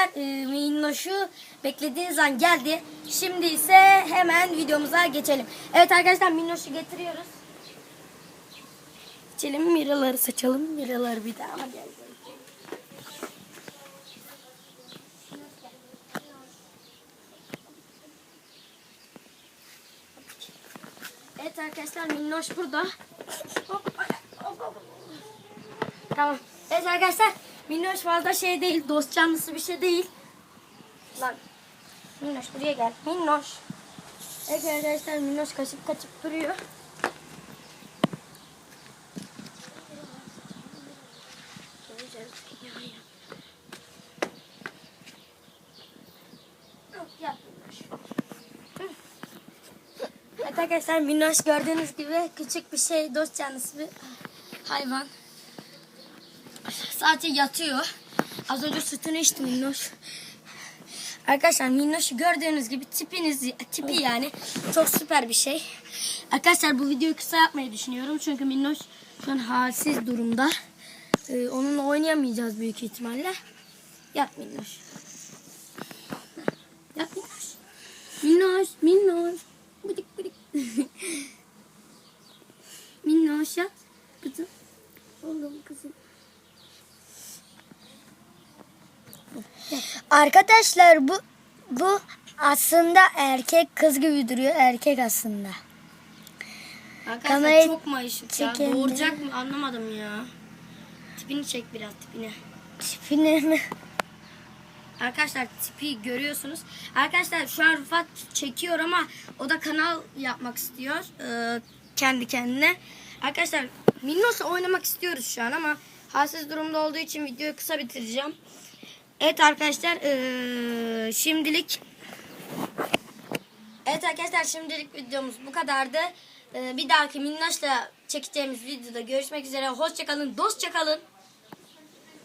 arkadaşlar e, Minnoş'u beklediğiniz an geldi. Şimdi ise hemen videomuza geçelim. Evet arkadaşlar Minnoş'u getiriyoruz. Geçelim miraları saçalım. Miraları bir daha ama gel. gel. Evet arkadaşlar Minnoş burada. Hop, hop, hop. Tamam. Evet arkadaşlar Minnoş fazla şey değil. Dost canlısı bir şey değil. Lan. Minnoş buraya gel. Minnoş. Evet arkadaşlar Minnoş kaçıp kaçıp duruyor. Evet arkadaşlar Minnoş gördüğünüz gibi küçük bir şey dost canlısı bir hayvan. Sadece yatıyor. Az önce sütünü içtim Minnoş. Arkadaşlar Minnoş'u gördüğünüz gibi tipiniz tipi yani çok süper bir şey. Arkadaşlar bu videoyu kısa yapmayı düşünüyorum çünkü Minnoş şu an halsiz durumda. Ee, onunla oynayamayacağız büyük ihtimalle. Yat Minnoş. Yat Minnoş. Minnoş, Minnoş. Bıdık bıdık. Minnoş yat. Kızım. Oğlum kızım. Arkadaşlar bu bu aslında erkek kız gibi duruyor. Erkek aslında. Arkadaşlar Kamerayı çok mayışık ya. çekelim. Doğuracak mı anlamadım ya. Tipini çek biraz tipini. Tipini mi? Arkadaşlar tipi görüyorsunuz. Arkadaşlar şu an Rıfat çekiyor ama o da kanal yapmak istiyor. ee, kendi kendine. Arkadaşlar Minnos'la oynamak istiyoruz şu an ama halsiz durumda olduğu için videoyu kısa bitireceğim. Evet arkadaşlar ee, şimdilik Evet arkadaşlar şimdilik videomuz bu kadardı. Ee, bir dahaki Minnoş'la çekeceğimiz videoda görüşmek üzere. Hoşçakalın, dostça kalın.